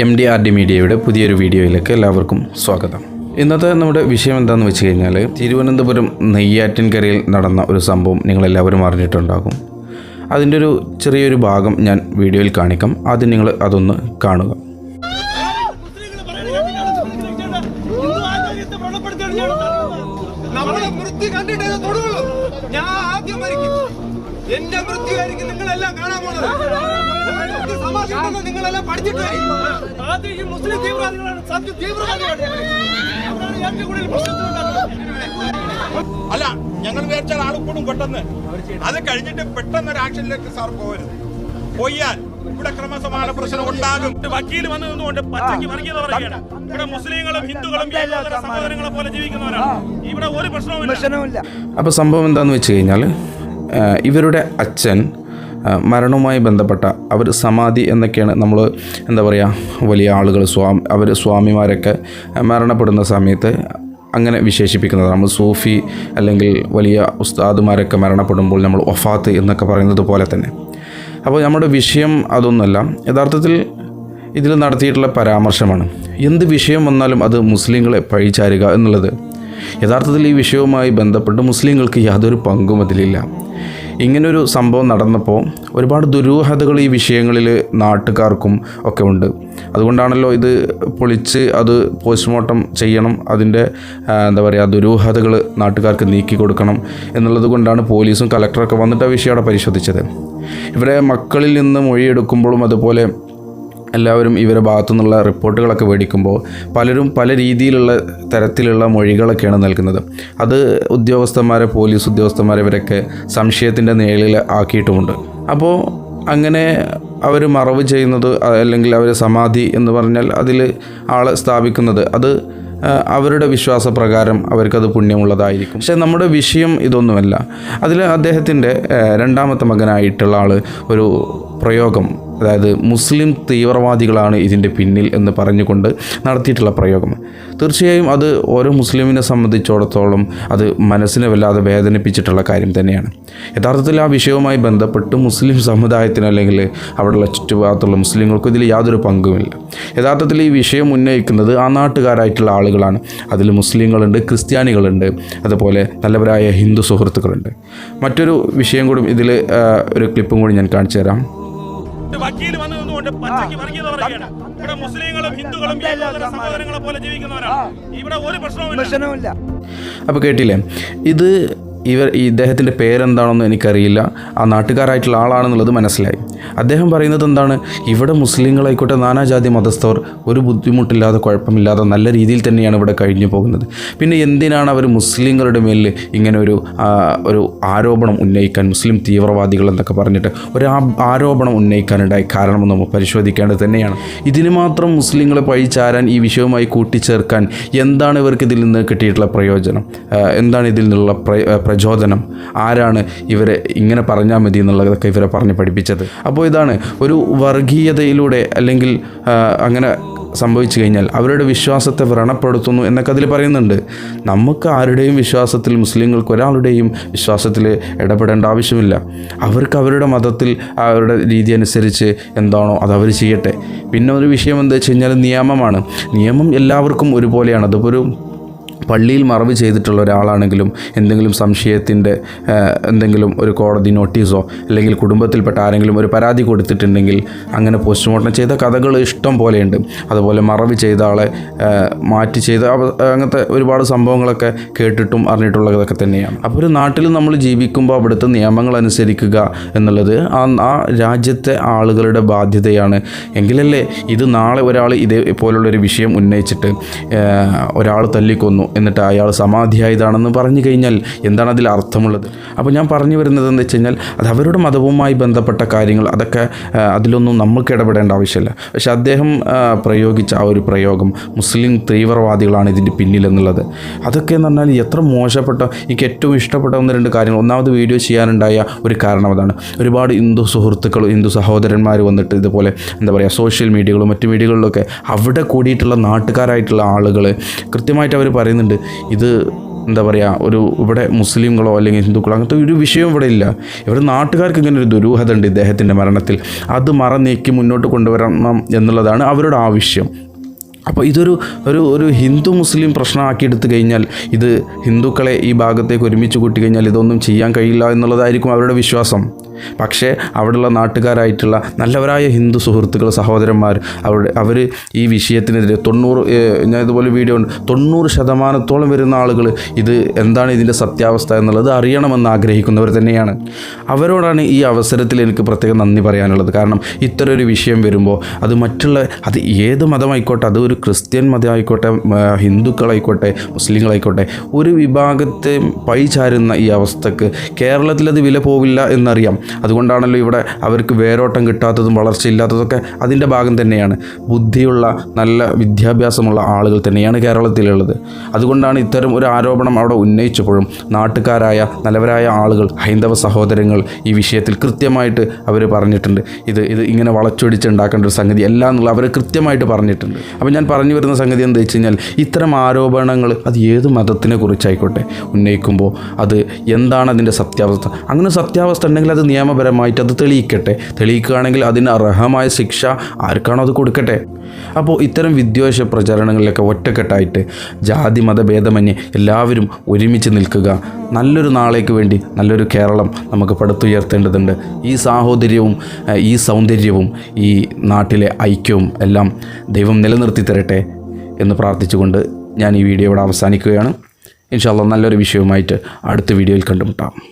M D R D മീഡിയയുടെ പുതിയൊരു വീഡിയോയിലേക്ക് എല്ലാവർക്കും സ്വാഗതം. ഇന്നത്തെ നമ്മുടെ വിഷയം എന്താണെന്ന് വെച്ച് കഴിഞ്ഞാൽ തിരുവനന്തപുരം നെയ്യാറ്റിൻകരയിൽ നടന്ന ഒരു സംഭവം നിങ്ങളെല്ലാവരും അറിഞ്ഞിട്ടുണ്ടാകും. അതിന്റെ ഒരു ചെറിയൊരു ഭാഗം ഞാൻ വീഡിയോയിൽ കാണിക്കാം. ആദ്യം നിങ്ങൾ അതൊന്ന് കാണുക. നമ്മളെ മൃത്യു ഇത് ഞാൻ നിങ്ങളെല്ലാം കാണാൻ പോണത്. സമാധിക്കുന്നത് നിങ്ങളെല്ലാം പഠിച്ചിട്ട് വരും. ആദ്യം ഈ മുസ്ലിം തീവ്രവാദികളാണ്. സത്യം തീവ്രവാദികളാണ്. ഏറ്റവും കൂടുതൽ അല്ല ഞങ്ങൾ വിചാരിച്ചാൽ ആൾ കൂടും പെട്ടെന്ന്. അത് കഴിഞ്ഞിട്ട് പെട്ടെന്ന് ഒരു ആക്ഷനിലേക്ക് സാർ പോകരുത് പോയാൽ ഇവിടെ ക്രമസമാന പ്രശ്നം ഉണ്ടാകും. വക്കീൽ വന്നു നിന്നുകൊണ്ട് പച്ചയ്ക്ക് വർഗീയത പറയുകയാണ്. ഇവിടെ മുസ്ലിങ്ങളും ഹിന്ദുക്കളും സഹോദരങ്ങളെ പോലെ ജീവിക്കുന്നവരാണ്. ഇവിടെ ഒരു പ്രശ്നവുമില്ല. അപ്പൊ സംഭവം എന്താന്ന് വെച്ച് കഴിഞ്ഞാൽ ഇവരുടെ അച്ഛൻ മരണവുമായി ബന്ധപ്പെട്ട അവർ സമാധി എന്നൊക്കെയാണ് നമ്മൾ എന്താ പറയുക വലിയ ആളുകൾ സ്വാമി അവർ സ്വാമിമാരൊക്കെ മരണപ്പെടുന്ന സമയത്ത് അങ്ങനെ വിശേഷിപ്പിക്കുന്നത്. നമ്മൾ സൂഫി അല്ലെങ്കിൽ വലിയ ഉസ്താദുമാരൊക്കെ മരണപ്പെടുമ്പോൾ നമ്മൾ ഒഫാത്ത് എന്നൊക്കെ പറയുന്നത് പോലെ തന്നെ. അപ്പോൾ നമ്മുടെ വിഷയം അതൊന്നുമല്ല. യഥാർത്ഥത്തിൽ ഇതിൽ നടത്തിയിട്ടുള്ള പരാമർശമാണ്. എന്ത് വിഷയം വന്നാലും അത് മുസ്ലിങ്ങളെ പഴിചാരുക എന്നുള്ളത്. യഥാർത്ഥത്തിൽ ഈ വിഷയവുമായി ബന്ധപ്പെട്ട് മുസ്ലിങ്ങൾക്ക് യാതൊരു പങ്കും അതിലില്ല. ഇങ്ങനൊരു സംഭവം നടന്നപ്പോൾ ഒരുപാട് ദുരൂഹതകൾ ഈ വിഷയങ്ങളിൽ നാട്ടുകാർക്കും ഒക്കെ ഉണ്ട്. അതുകൊണ്ടാണല്ലോ ഇത് പൊളിച്ച് അത് പോസ്റ്റ്മോർട്ടം ചെയ്യണം അതിന്റെ എന്താ പറയുക ദുരൂഹതകൾ നാട്ടുകാർക്ക് നീക്കി കൊടുക്കണം എന്നുള്ളത് കൊണ്ടാണ് പോലീസും കലക്ടറൊക്കെ വന്നിട്ട് ആ വിഷയം അവിടെ പരിശോധിച്ചത്. ഇവരെ മക്കളിൽ നിന്ന് മൊഴിയെടുക്കുമ്പോഴും അതുപോലെ എല്ലാവരും ഇവരുടെ ഭാഗത്തു നിന്നുള്ള റിപ്പോർട്ടുകളൊക്കെ മേടിക്കുമ്പോൾ പലരും പല രീതിയിലുള്ള തരത്തിലുള്ള മൊഴികളൊക്കെയാണ് നൽകുന്നത്. അത് ഉദ്യോഗസ്ഥന്മാരെ പോലീസ് ഉദ്യോഗസ്ഥന്മാരെ ഇവരൊക്കെ സംശയത്തിന്റെ നിഴലിൽ ആക്കിയിട്ടുമുണ്ട്. അപ്പോൾ അങ്ങനെ അവർ മറവ് ചെയ്യുന്നത് അല്ലെങ്കിൽ അവർ സമാധി എന്ന് പറഞ്ഞാൽ അതിൽ ആളെ സ്ഥാപിക്കുന്നത് അത് അവരുടെ വിശ്വാസപ്രകാരം അവർക്കത് പുണ്യമുള്ളതായിരിക്കും. പക്ഷേ നമ്മുടെ വിഷയം ഇതൊന്നുമല്ല. അതിൽ അദ്ദേഹത്തിന്റെ രണ്ടാമത്തെ മകനായിട്ടുള്ള ആൾ ഒരു പ്രയോഗം അതായത് മുസ്ലിം തീവ്രവാദികളാണ് ഇതിന്റെ പിന്നിൽ എന്ന് പറഞ്ഞുകൊണ്ട് നടത്തിയിട്ടുള്ള പ്രയോഗം. തീർച്ചയായും അത് ഓരോ മുസ്ലിമിനെ സംബന്ധിച്ചിടത്തോളം അത് മനസ്സിനെ വല്ലാതെ വേദനിപ്പിച്ചിട്ടുള്ള കാര്യം തന്നെയാണ്. യഥാർത്ഥത്തിൽ ആ വിഷയവുമായി ബന്ധപ്പെട്ട് മുസ്ലിം സമുദായത്തിന് അല്ലെങ്കിൽ അവിടെയുള്ള ചുറ്റുഭാഗത്തുള്ള മുസ്ലിങ്ങൾക്കും ഇതിൽ യാതൊരു പങ്കുമില്ല. യഥാർത്ഥത്തിൽ ഈ വിഷയം ഉന്നയിക്കുന്നത് ആ നാട്ടുകാരായിട്ടുള്ള ആളുകളാണ്. അതിൽ മുസ്ലിങ്ങളുണ്ട് ക്രിസ്ത്യാനികളുണ്ട് അതുപോലെ നല്ലവരായ ഹിന്ദു സുഹൃത്തുക്കളുണ്ട്. മറ്റൊരു വിഷയം കൂടി ഇതിൽ ഒരു ക്ലിപ്പും കൂടി ഞാൻ കാണിച്ചു തരാം. വക്കീൽ വന്നു നിന്നുകൊണ്ട് പച്ചയ്ക്ക് വർഗീയത പറയുകയാണ്. ഇവിടെ മുസ്ലിങ്ങളും ഹിന്ദുക്കളും സഹോദരങ്ങളെ പോലെ ജീവിക്കുന്നവരാണ്. ഇവിടെ ഒരു പ്രശ്നവുമില്ല. അപ്പോൾ കേട്ടില്ലേ? ഇത് ഇവർ ഈ ഇദ്ദേഹത്തിന്റെ പേരെന്താണെന്ന് എനിക്കറിയില്ല. ആ നാട്ടുകാരായിട്ടുള്ള ആളാണെന്നുള്ളത് മനസ്സിലായി. അദ്ദേഹം പറയുന്നത് എന്താണ്? ഇവിടെ മുസ്ലിങ്ങളായിക്കോട്ടെ നാനാജാതി മതസ്ഥർ ഒരു ബുദ്ധിമുട്ടില്ലാതെ കുഴപ്പമില്ലാതെ നല്ല രീതിയിൽ തന്നെയാണ് ഇവിടെ കഴിഞ്ഞു പോകുന്നത്. പിന്നെ എന്തിനാണ് അവർ മുസ്ലിങ്ങളുടെ മേലിൽ ഇങ്ങനെ ഒരു ഒരു ആരോപണം ഉന്നയിക്കാൻ മുസ്ലിം തീവ്രവാദികൾ എന്നൊക്കെ പറഞ്ഞിട്ട് ഒരു ആരോപണം ഉന്നയിക്കാനുണ്ടായി കാരണമെന്ന് നമ്മൾ പരിശോധിക്കേണ്ടത് തന്നെയാണ്. ഇതിന് മാത്രം മുസ്ലിങ്ങളെ പഴിച്ചാരാൻ ഈ വിഷയവുമായി കൂട്ടിച്ചേർക്കാൻ എന്താണ് ഇവർക്ക് ഇതിൽ നിന്ന് കിട്ടിയിട്ടുള്ള പ്രയോജനം? എന്താണ് ഇതിൽ നിന്നുള്ള പ്രചോദനം. ആരാണ് ഇവരെ ഇങ്ങനെ പറഞ്ഞാൽ മതി എന്നുള്ളതൊക്കെ ഇവരെ പറഞ്ഞ് പഠിപ്പിച്ചത്. അപ്പോൾ ഇതാണ് ഒരു വർഗീയതയിലൂടെ അല്ലെങ്കിൽ അങ്ങനെ സംഭവിച്ചു കഴിഞ്ഞാൽ അവരുടെ വിശ്വാസത്തെ വ്രണപ്പെടുത്തുന്നു എന്നൊക്കെ അതിൽ പറയുന്നുണ്ട്. നമുക്ക് ആരുടെയും വിശ്വാസത്തിൽ മുസ്ലിങ്ങൾക്ക് ഒരാളുടെയും വിശ്വാസത്തിൽ ഇടപെടേണ്ട ആവശ്യമില്ല. അവർക്ക് അവരുടെ മതത്തിൽ അവരുടെ രീതി അനുസരിച്ച് എന്താണോ അത് അവർ ചെയ്യട്ടെ. പിന്നെ ഒരു വിഷയം എന്താ വെച്ച് കഴിഞ്ഞാൽ നിയമമാണ്. നിയമം എല്ലാവർക്കും ഒരുപോലെയാണ്. അതിപ്പോൾ ഒരു പള്ളിയിൽ മറവ് ചെയ്തിട്ടുള്ള ഒരാളാണെങ്കിലും എന്തെങ്കിലും സംശയത്തിന്റെ എന്തെങ്കിലും ഒരു കോടതി നോട്ടീസോ അല്ലെങ്കിൽ കുടുംബത്തിൽപ്പെട്ട ആരെങ്കിലും ഒരു പരാതി കൊടുത്തിട്ടുണ്ടെങ്കിൽ അങ്ങനെ പോസ്റ്റ്മോർട്ടം ചെയ്ത കഥകൾ ഇഷ്ടം പോലെയുണ്ട്. അതുപോലെ മറവ് ചെയ്ത ആളെ മാറ്റി ചെയ്ത അങ്ങനത്തെ ഒരുപാട് സംഭവങ്ങളൊക്കെ കേട്ടിട്ടും അറിഞ്ഞിട്ടുള്ളതൊക്കെ തന്നെയാണ്. അപ്പോൾ ഒരു നാട്ടിൽ നമ്മൾ ജീവിക്കുമ്പോൾ അവിടുത്തെ നിയമങ്ങൾ അനുസരിക്കുക എന്നുള്ളത് ആ ആ രാജ്യത്തെ ആളുകളുടെ ബാധ്യതയാണ്. എങ്കിലല്ലേ ഇത് നാളെ ഒരാൾ ഇതേപോലുള്ളൊരു വിഷയം ഉന്നയിച്ചിട്ട് ഒരാൾ തല്ലിക്കൊന്നു. എന്നിട്ട് അയാൾ സമാധിയായതാണെന്ന് പറഞ്ഞു കഴിഞ്ഞാൽ എന്താണ് അതിൽ അർത്ഥമുള്ളത്? അപ്പോൾ ഞാൻ പറഞ്ഞു വരുന്നത് എന്ന് വെച്ച് കഴിഞ്ഞാൽ അത് അവരുടെ മതവുമായി ബന്ധപ്പെട്ട കാര്യങ്ങൾ അതൊക്കെ അതിലൊന്നും നമുക്ക് ഇടപെടേണ്ട ആവശ്യമില്ല. പക്ഷെ അദ്ദേഹം പ്രയോഗിച്ച ആ ഒരു പ്രയോഗം മുസ്ലിം തീവ്രവാദികളാണ് ഇതിന്റെ പിന്നിലെന്നുള്ളത് അതൊക്കെ എന്ന് പറഞ്ഞാൽ എത്ര മോശപ്പെട്ട എനിക്ക് ഏറ്റവും ഇഷ്ടപ്പെട്ട ഒന്ന് രണ്ട് കാര്യങ്ങൾ. ഒന്നാമത് വീഡിയോ ചെയ്യാനുണ്ടായ ഒരു കാരണം അതാണ്. ഒരുപാട് ഹിന്ദു സുഹൃത്തുക്കൾ ഹിന്ദു സഹോദരന്മാർ വന്നിട്ട് ഇതുപോലെ എന്താ പറയുക സോഷ്യൽ മീഡിയകളും മറ്റു മീഡിയകളിലൊക്കെ അവിടെ കൂടിയിട്ടുള്ള നാട്ടുകാരായിട്ടുള്ള ആളുകൾ കൃത്യമായിട്ട് അവർ പറയുന്നുണ്ട് ഇത് എന്താ പറയുക ഒരു ഇവിടെ മുസ്ലിങ്ങളോ അല്ലെങ്കിൽ ഹിന്ദുക്കളോ അങ്ങനത്തെ ഒരു വിഷയം ഇവിടെ ഇല്ല. ഇവിടെ നാട്ടുകാർക്ക് ഇങ്ങനെ ഒരു ദുരൂഹത ഉണ്ട് ഇദ്ദേഹത്തിന്റെ മരണത്തിൽ. അത് മറ നീക്കി മുന്നോട്ട് കൊണ്ടുവരണം എന്നുള്ളതാണ് അവരുടെ ആവശ്യം. അപ്പോൾ ഇതൊരു ഒരു ഒരു ഹിന്ദു മുസ്ലിം പ്രശ്നമാക്കി എടുത്തു കഴിഞ്ഞാൽ ഇത് ഹിന്ദുക്കളെ ഈ ഭാഗത്തേക്ക് ഒരുമിച്ച് കൂട്ടി കഴിഞ്ഞാൽ ഇതൊന്നും ചെയ്യാൻ കഴിയില്ല എന്നുള്ളതായിരിക്കും അവരുടെ വിശ്വാസം. പക്ഷേ അവിടെയുള്ള നാട്ടുകാരായിട്ടുള്ള നല്ലവരായ ഹിന്ദു സുഹൃത്തുക്കൾ സഹോദരന്മാർ അവിടെ അവർ ഈ വിഷയത്തിനെതിരെ തൊണ്ണൂറ് ഞാൻ ഇതുപോലെ വീഡിയോ ഉണ്ട്. തൊണ്ണൂറ് ശതമാനത്തോളം വരുന്ന ആളുകൾ ഇത് എന്താണ് ഇതിന്റെ സത്യാവസ്ഥ എന്നുള്ളത് അറിയണമെന്ന് ആഗ്രഹിക്കുന്നവർ തന്നെയാണ്. അവരോടാണ് ഈ അവസരത്തിൽ എനിക്ക് പ്രത്യേകം നന്ദി പറയാനുള്ളത്. കാരണം ഇത്തരം ഒരു വിഷയം വരുമ്പോൾ അത് മറ്റുള്ള അത് ഏത് മതമായിക്കോട്ടെ അത് ഒരു ക്രിസ്ത്യൻ മതമായിക്കോട്ടെ ഹിന്ദുക്കളായിക്കോട്ടെ മുസ്ലിങ്ങളായിക്കോട്ടെ ഒരു വിഭാഗത്തെ പഴിചാരുന്ന ഈ അവസ്ഥക്ക് കേരളത്തിലത് വില പോവില്ല എന്നറിയാം. അതുകൊണ്ടാണല്ലോ ഇവിടെ അവർക്ക് വേരോട്ടം കിട്ടാത്തതും വളർച്ചയില്ലാത്തതൊക്കെ അതിന്റെ ഭാഗം തന്നെയാണ്. ബുദ്ധിയുള്ള നല്ല വിദ്യാഭ്യാസമുള്ള ആളുകൾ തന്നെയാണ് കേരളത്തിലുള്ളത്. അതുകൊണ്ടാണ് ഇത്തരം ഒരു ആരോപണം അവിടെ ഉന്നയിച്ചപ്പോഴും നാട്ടുകാരായ നല്ലവരായ ആളുകൾ ഹൈന്ദവ സഹോദരങ്ങൾ ഈ വിഷയത്തിൽ കൃത്യമായിട്ട് അവർ പറഞ്ഞിട്ടുണ്ട്. ഇത് ഇത് ഇങ്ങനെ വളച്ചൊടിച്ചുണ്ടാക്കേണ്ട ഒരു സംഗതി അല്ല എന്നുള്ള അവർ കൃത്യമായിട്ട് പറഞ്ഞിട്ടുണ്ട്. അപ്പോൾ ഞാൻ പറഞ്ഞു വരുന്ന സംഗതി എന്താ വെച്ച് കഴിഞ്ഞാൽ ഇത്തരം ആരോപണങ്ങൾ അത് ഏത് മതത്തിനെ കുറിച്ചായിക്കോട്ടെ ഉന്നയിക്കുമ്പോൾ അത് എന്താണ് അതിന്റെ സത്യാവസ്ഥ? അങ്ങനെ സത്യാവസ്ഥ ഉണ്ടെങ്കിൽ അത് നിയമപരമായിട്ട് അത് തെളിയിക്കട്ടെ. തെളിയിക്കുകയാണെങ്കിൽ അതിന് അർഹമായ ശിക്ഷ ആർക്കാണോ അത് കൊടുക്കട്ടെ? അപ്പോൾ ഇത്തരം വിദ്വേഷ പ്രചരണങ്ങളിലൊക്കെ ഒറ്റക്കെട്ടായിട്ട് ജാതി മതഭേദമന്യേ എല്ലാവരും ഒരുമിച്ച് നിൽക്കുക. നല്ലൊരു നാളേക്ക് വേണ്ടി നല്ലൊരു കേരളം നമുക്ക് പടുത്തുയർത്തേണ്ടതുണ്ട്. ഈ സാഹോദര്യവും ഈ സൗന്ദര്യവും ഈ നാട്ടിലെ ഐക്യവും എല്ലാം ദൈവം നിലനിർത്തി തരട്ടെ എന്ന് പ്രാർത്ഥിച്ചുകൊണ്ട് ഞാൻ ഈ വീഡിയോ ഇവിടെ അവസാനിക്കുകയാണ്. ഇൻഷാല്ല നല്ലൊരു വിഷയവുമായിട്ട് അടുത്ത വീഡിയോയിൽ കണ്ടുമുട്ടാം.